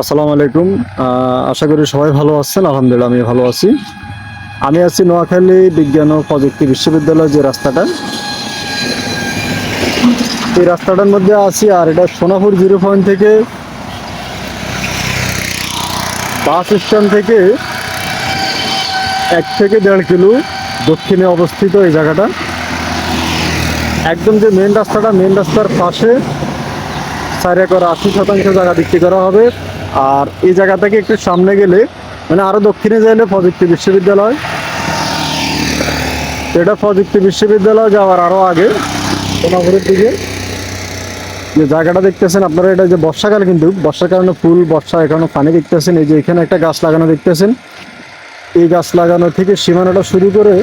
আসসালামু আলাইকুম। আশা করি সবাই ভালো আছেন, আলহামদুলিল্লাহ আমি ভালো আছি। আমি আছি নোয়াখালী বিজ্ঞান ও প্রযুক্তি বিশ্ববিদ্যালয় যে রাস্তাটা, এই রাস্তাটার মধ্যে আছি আর এটা সোনাপুর জিরো পয়েন্ট থেকে বাস স্ট্যান্ড থেকে এক থেকে দেড় কিলো দক্ষিণে অবস্থিত এই জায়গাটা। একদম যে মেন রাস্তাটা মেন রাস্তার পাশে চার একর আশি শতাংশ জায়গা বিক্রি করা হবে। আর এই জায়গা থেকে একটু সামনে গেলে মানে আরও দক্ষিণে যাইলে প্রযুক্তি বিশ্ববিদ্যালয়। এটা প্রযুক্তি বিশ্ববিদ্যালয় যাওয়ার আরও আগে, সোনাপুরের দিকে। যে জায়গাটা দেখতেছেন আপনারা, এটা যে বর্ষাকাল কিন্তু, বর্ষার কারণে ফুল, বর্ষা এখানে পানি দেখতেছেন। এই যে এখানে একটা গাছ লাগানো দেখতেছেন। এই গাছ লাগানো থেকে সীমানাটা শুরু করে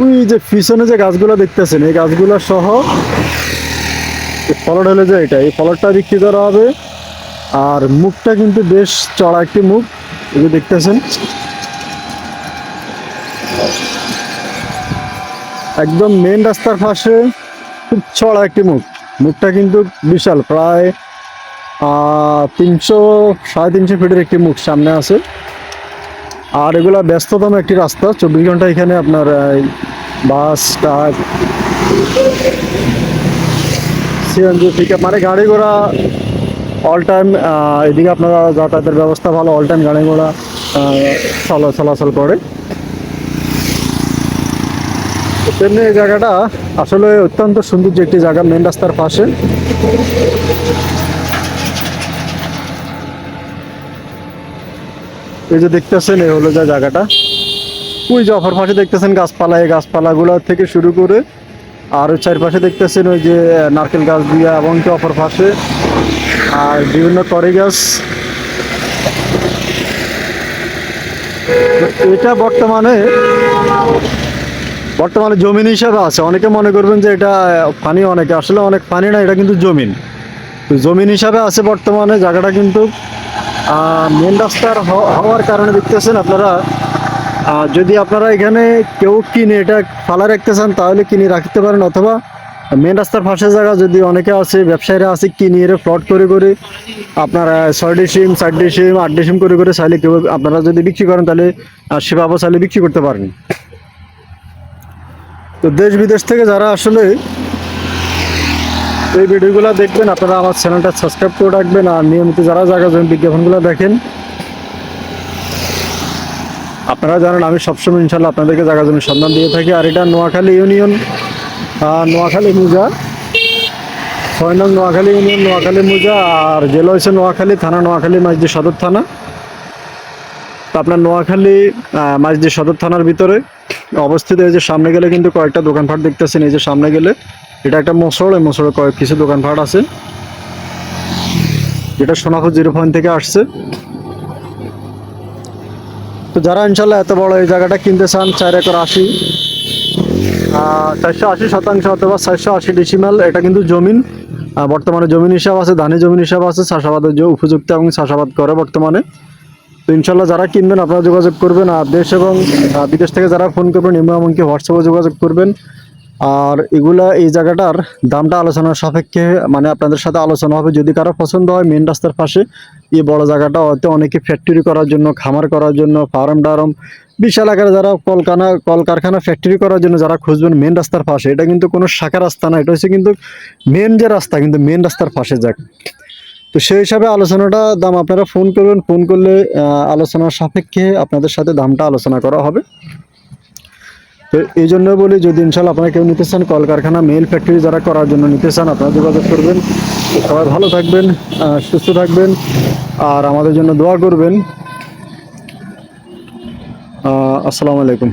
ওই যে পিছনে যে গাছগুলো দেখতেছেন, এই গাছগুলো সহ ফলট হলে যে এটা। এই ফলটটা বিক্রি করা হবে। আর মুখটা কিন্তু বেশ চড়া একটি মুখ যে দেখতেছেন। একদম মেন রাস্তার পাশে খুব চড়া একটি মুখ। মুখটা কিন্তু বিশাল, প্রায় তিনশো, সাড়ে তিনশো ফিটের একটি মুখ সামনে আছে। আর এগুলো ব্যস্ততম একটি রাস্তা। চব্বিশ ঘণ্টা এখানে আপনার বাস ট্রাক সিএনজি পিকআপ মানে গাড়ি ঘোড়া অল টাইম এদিকে আপনারা যাতায়াতের ব্যবস্থা ভালো অল টাইম গাড়ি ঘোড়া চলাচল করে। তেমনি এই জায়গাটা আসলে অত্যন্ত সৌন্দর্য একটি জায়গা মেন রাস্তার পাশে। এই যে দেখতেছেন, এই হলো যা জায়গাটা। ওই যে অপর পাশে দেখতেছেন গাছপালা, এই গাছপালাগুলো থেকে শুরু করে আর ওই চারপাশে দেখতেছেন ওই যে নারকেল গাছ দিয়া এবং কি অপর পাশে, আর বিভিন্ন তরি গাছ। এটা বর্তমানে বর্তমানে জমিন হিসাবে আছে। অনেকে মনে করবেন যে এটা পানি অনেকে, আসলে অনেক পানি না, এটা কিন্তু জমিন। জমিন হিসাবে আছে বর্তমানে, জায়গাটা কিন্তু মেন রাস্তার হওয়ার কারণে দেখতেছেন আপনারা যদি আপনারা এখানে কেউ কিনে এটা ফালা রাখতে চান তাহলে কিনে রাখতে পারেন অথবা মেন রাস্তার পাশে জায়গা যদি অনেকে আছে ব্যবসায়ীরা আছে কিনে এর প্লট করে করে আপনারা ছয় ডিসিম চার ডিসিম আট ডিসিম করে করে চাইলে কেউ আপনারা যদি বিক্রি করেন তাহলে আহ, সেভাবে চাইলে বিক্রি করতে পারেন। তো দেশ বিদেশ থেকে যারা আসলে এই ভিডিওগুলো দেখবেন, আপনারা আমার চ্যানেলটা সাবস্ক্রাইব করে রাখবেন আর নিয়মিত যারা জায়গা জমি বিজ্ঞাপনগুলো দেখেন, আপনারা জানেন আমি সবসময় ইনশাল্লাহ আপনাদেরকে জায়গা জমির সন্ধান দিয়ে থাকি। আর এটা নোয়াখালী ইউনিয়ন নোয়াখালী মুজা। ছয় নং নোয়াখালী ইউনিয়ন, নোয়াখালী মুজা। আর জেলা হয়েছে নোয়াখালী থানা, নোয়াখালী মাঝদি সদর থানা। তো আপনার নোয়াখালী মাঝদি সদর থানার ভিতরে অবস্থিত, এই যে সামনে গেলে কিন্তু কয়েকটা দোকানপাট দেখতেছেন, এই যে সামনে গেলে। এটা একটা মোসড় এই মোসড়ে কয়েক কিছু দোকানপাট আছে। যেটা সোনাপুর জিরো পয়েন্ট থেকে আসছে। তো যারা ইনশাল্লাহ এত বড় এই জায়গাটা কিনতে চান, চার একর আশি চারশো আশি শতাংশ অথবা চারশো আশি ডিসিমাল এটা কিন্তু জমিন। বর্তমানে জমিন হিসাব আছে, ধানের জমিন হিসাব আছে, চাষাবাদের যে উপযুক্ত এবং চাষাবাদ করে বর্তমানে। তো ইনশাল্লাহ যারা কিনবেন, আপনারা যোগাযোগ করবেন, আর দেশ এবং বিদেশ থেকে যারা ফোন করবেন এমন এমনকি হোয়াটসঅ্যাপে যোগাযোগ করবেন। আর এগুলা এই জায়গাটার দামটা আলোচনার সাপেক্ষে মানে আপনাদের সাথে আলোচনা হবে। যদি কারও পছন্দ হয় মেন রাস্তার পাশে এই বড় জায়গাটা, হয়তো অনেকে ফ্যাক্টরি করার জন্য, খামার করার জন্য, ফার্ম ডারম, বিশাল আকারে যারা কলকারখানা কলকারখানা ফ্যাক্টরি করার জন্য যারা খুঁজবেন মেন রাস্তার পাশে, এটা কিন্তু কোনো শাখা রাস্তা না, এটা হচ্ছে কিন্তু মেন যে রাস্তা, কিন্তু মেন রাস্তার পাশে যাক। তো সেই হিসাবে আলোচনাটা, দাম আপনারা ফোন করবেন ফোন করলে আলোচনার সাপেক্ষে আপনাদের সাথে দামটা আলোচনা করা হবে। এই জন্য বলি যদি ইনশাল্লাহ আপনারা কেউ নিতে চান কলকারখানা মেল ফ্যাক্টরি যারা করার জন্য নিতে চান, আপনারা যোগাযোগ করবেন। সবাই ভালো থাকবেন সুস্থ থাকবেন, আর আমাদের জন্য দোয়া করবেন। আসসালামু আলাইকুম।